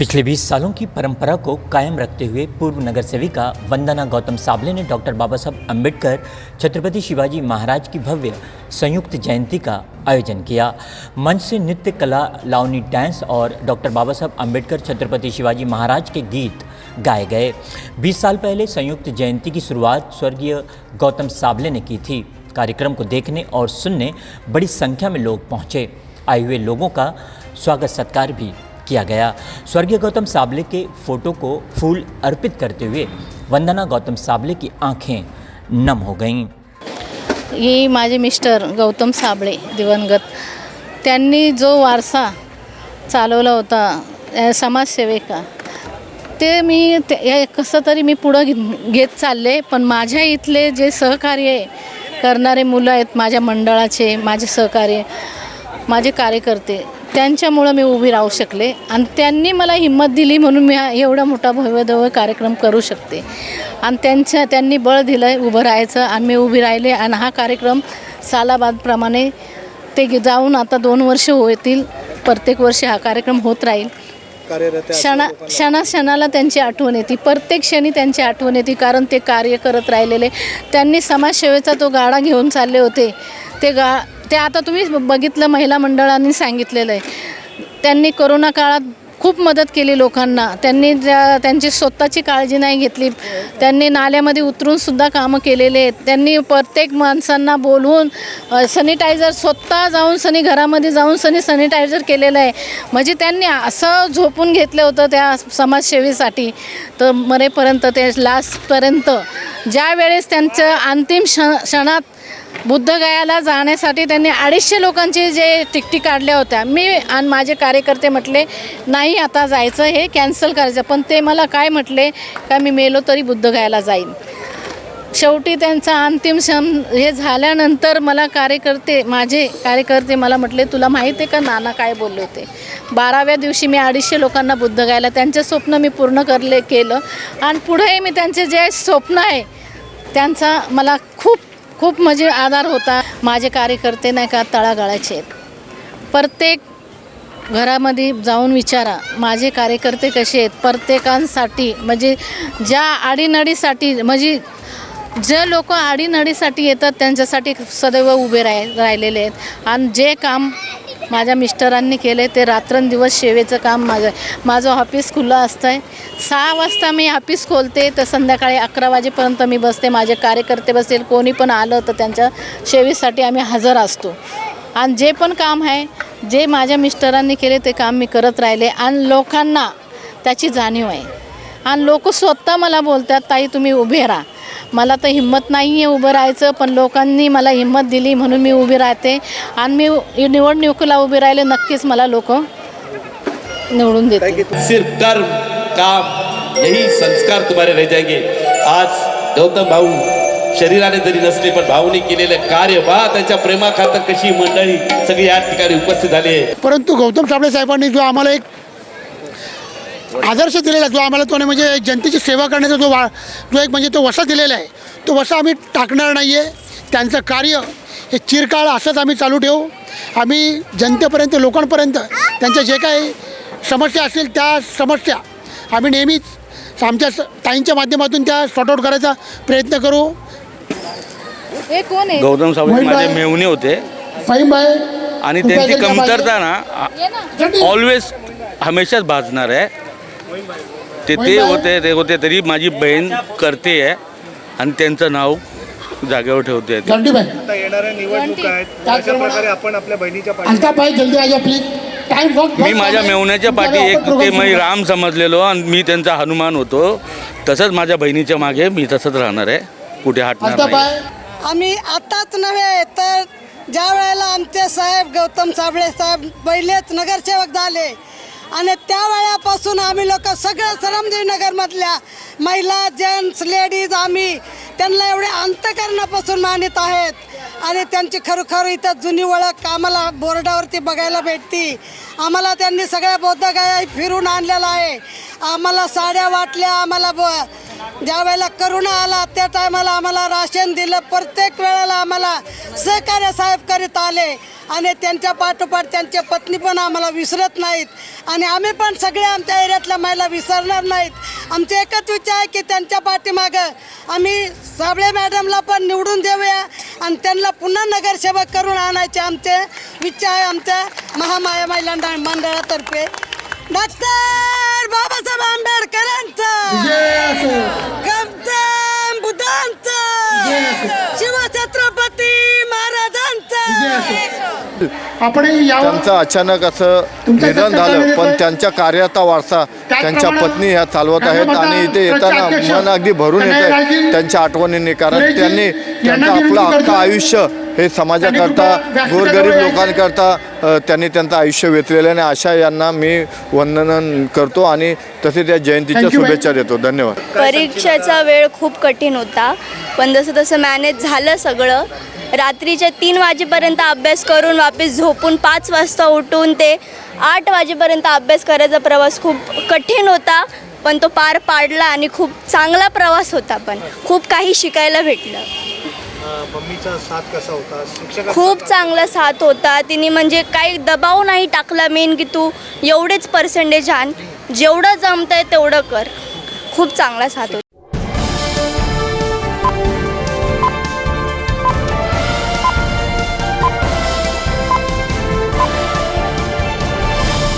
पिछले 20 सालों की परंपरा को कायम रखते हुए पूर्व नगर सेविका वंदना गौतम साबले ने डॉक्टर बाबा साहब अंबेडकर छत्रपति शिवाजी महाराज की भव्य संयुक्त जयंती का आयोजन किया। मंच से नृत्य, कला, लावनी, डांस और डॉक्टर बाबा साहब अंबेडकर छत्रपति शिवाजी महाराज के गीत गाए गए। 20 साल पहले संयुक्त जयंती की शुरुआत स्वर्गीय गौतम साबले ने की थी। कार्यक्रम को देखने और सुनने बड़ी संख्या में लोग पहुँचे। आए हुए लोगों का स्वागत सत्कार भी किया गया। स्वर्गीय गौतम साबले के फोटो को फूल अर्पित करते हुए वंदना गौतम साबले की आंखें नम हो गईं। ही माझे मिस्टर गौतम साबळे दिवंगत। त्यांनी जो वारसा चालवला होता समाजसेविका ते मी ते कसं तरी मी पुढं घे- घेत चालले पण माझ्या इथले जे सहकार्य आहे, करणारे मुलं आहेत माझ्या मंडळाचे माझे सहकार्य माझे कार्यकर्ते त्यांच्यामुळं मी उभी राहू शकले आणि त्यांनी मला हिंमत दिली म्हणून मी हा एवढा मोठा भव्यदव्य कार्यक्रम करू शकते. आणि त्यांच्या त्यांनी बळ दिलं आहे उभं राहायचं आणि मी उभी राहिले आणि हा कार्यक्रम सालाबादप्रमाणे ते जाऊन आता दोन वर्ष होतील प्रत्येक वर्षी हा कार्यक्रम होत राहील. आहे क्षणा क्षणाक्षणाला त्यांची आठवण येते. प्रत्येक क्षणी त्यांची आठवण येते कारण ते कार्य करत राहिलेले. त्यांनी समाजसेवेचा तो गाडा घेऊन चालले होते. ते गा ते आता तुम्ही बघितलं महिला मंडळांनी सांगितलेलं आहे. त्यांनी कोरोना काळात खूप मदत केली लोकांना. त्यांनी ज्या त्यांची स्वतःची काळजी नाही घेतली. त्यांनी नाल्यामध्ये उतरूनसुद्धा कामं केलेले आहेत. त्यांनी प्रत्येक माणसांना बोलवून सॅनिटायझर स्वतः जाऊन सनी घरामध्ये जाऊन सनी सॅनिटायझर केलेलं आहे. म्हणजे त्यांनी असं झोपून घेतलं होतं त्या समाजसेवेसाठी. तर मरेपर्यंत ते लास्टपर्यंत ज्या वेळेस त्यांचं अंतिम क्ष क्षणात बुद्धगयाला जाण्यासाठी त्यांनी अडीचशे लोकांची जे तिकटी काढल्या होत्या. मी आणि माझे कार्यकर्ते म्हटले नाही आता जायचं हे कॅन्सल करायचं. पण ते मला काय म्हटले का मी मेलो तरी बुद्धगयाला जाईन. शेवटी त्यांचा अंतिम क्षण हे झाल्यानंतर मला कार्यकर्ते माझे कार्यकर्ते मला म्हटले तुला माहिती आहे का नाना काय बोलले होते? बाराव्या दिवशी मी अडीचशे लोकांना बुद्ध गायला त्यांचे स्वप्न मी पूर्ण करले केलं. आणि पुढे मी त्यांचे जे स्वप्न आहे त्यांचा मला खूप खूप म्हणजे आधार होता. माझे कार्यकर्ते नाही का तळागाळाचे आहेत. प्रत्येक घरामध्ये जाऊन विचारा माझे कार्यकर्ते कसे आहेत? प्रत्येकांसाठी म्हणजे ज्या आडीनडीसाठी म्हणजे जे लोक आडीनडीसाठी येतात त्यांच्यासाठी सदैव उभे राह राहिलेले आहेत. आणि जे काम माझ्या मिस्टरांनी केले ते रात्रंदिवस सेवेचं काम माझं माझं ऑफिस खुलं असतं आहे सहा वाजता मी ऑफिस खोलते तर संध्याकाळी अकरा वाजेपर्यंत मी बसते. माझे कार्यकर्ते बसेल कोणी पण आलं तर त्यांच्या सेवेसाठी आम्ही हजर असतो. आणि जे पण काम आहे जे माझ्या मिस्टरांनी केले ते काम मी करत राहिले. आणि लोकांना त्याची जाणीव आहे. आणि लोक स्वतः मला बोलतात ताई तुम्ही उभे राहा. मला तर हिंमत नाही आहे उभं राहायचं पण लोकांनी मला हिंमत दिली म्हणून मी उभी राहते. आणि मी निवडणुकीला उभी राहिले नक्कीच मला लोक निवडून देते सिर्फ कर्म काम यही संस्कार तुम्हारे रह जाएंगे. आज गौतम भाऊ शरीराने जरी नसले पण भाऊने केलेलं कार्य वा त्यांच्या प्रेमाखातर कशी मंडळी सगळी या ठिकाणी उपस्थित झाली आहे. परंतु गौतम साबळे साहेबांनी जो आम्हाला एक आदर्श दिलेला आहे, जो आम्हाला तो म्हणजे जनतेची सेवा करण्याचा जो वा जो एक म्हणजे तो वसा दिलेला आहे तो वसा आम्ही टाकणार नाही आहे त्यांचं कार्य हे चिरकाळ असंच आम्ही चालू ठेवू. आम्ही जनतेपर्यंत लोकांपर्यंत त्यांच्या जे काही समस्या असतील त्या समस्या आम्ही नेहमीच आमच्या ताईंच्या माध्यमातून त्या सॉर्ट आऊट करायचा प्रयत्न करू. हे कोण आहे? गौतम सावळे मोहित माझे होते. फाईम आहे. आणि त्यांची कमतरता. ना ऑलवेज हमेशाच भाजणार आहे. ते ते होते ते होते तरी माझी बहीण करते आहे आणि त्यांचं नाव जागेवर ठेवते आता येणाऱ्या निवडणुका आहेत. अशा? प्रकारे आपण आपल्या बहिणीच्या पाठी मी माझ्या मेवण्याच्या पाठी एक ते मी राम समजलेलो आणि मी त्यांचा हनुमान होतो. तसंच माझ्या बहिणीच्या मागे मी तसंच राहणार आहे. कुठे हटणार आम्ही आताच नव्हे तर ज्या वेळेला आमचे साहेब गौतम साबळे साहेब पहिलेच नगरसेवक झाले आणि त्या वेळापासून आम्ही लोक सगळं सरमदेव नगरमधल्या महिला जेंट्स लेडीज आम्ही त्यांना एवढे अंतकरणापासून मानित आहेत. आणि त्यांची खरोखर इथं जुनी ओळख आम्हाला बोर्डावरती बघायला भेटती. आम्हाला त्यांनी सगळ्या बौद्धगाया फिरून आणलेला आहे. आम्हाला साड्या वाटल्या आम्हाला ब ज्या वेळेला करोना आला त्या टायमाला आम्हाला राशन दिलं. प्रत्येक वेळेला आम्हाला सहकार्य साहेब करीत आले. आणि त्यांच्या पाठोपाठ त्यांच्या पत्नी पण आम्हाला विसरत नाहीत. आणि आम्ही पण सगळे आमच्या एरियातल्या महिला विसरणार नाहीत. आमचे एकच विचार आहे की त्यांच्या पाठीमागं आम्ही साबळे मॅडमला पण निवडून देऊया आणि त्यांना पुन्हा नगरसेवक करून आणायचे आमचे विचार आहे आमच्या महामाया महिला मंडळातर्फे. डॉक्टर! आपण त्यांचं अचानक असं निधन झालं पण? त्यांच्या कार्याचा वारसा त्यांच्या पत्नी ह्या चालवत आहेत आणि इथे येताना मन अगदी भरून येत आहे त्यांच्या आठवणींनी कारण त्यांनी यांना त्यांचं आपलं अख्खं करतो. आयुष्य हे समाजाकरता गोरगरीब लोकांकरता त्यांनी त्यांचं आयुष्य वेचलेलं आणि अशा यांना मी वंदन करतो आणि तसेच या जयंतीच्या शुभेच्छा देतो धन्यवाद परीक्षेचा वेळ खूप कठीण होता पण जसं तसं मॅनेज झालं सगळं रात्रीच्या तीन वाजेपर्यंत अभ्यास करून वापस झोपून पाच वाजता उठून ते आठ वाजेपर्यंत अभ्यास करायचा प्रवास खूप कठीण होता पण तो पार पाडला आणि खूप चांगला प्रवास होता पण. खूप काही शिकायला भेटलं. अं, मम्मीचा साथ कसा होता? शिक्षक खूप चांगला साथ होता. तिने म्हणजे काही दबाव नाही टाकला मेन की तू एवढेच पर्सेंटेज आण. जेवढं जमतंय तेवढं कर. खूप चांगला साथ होता.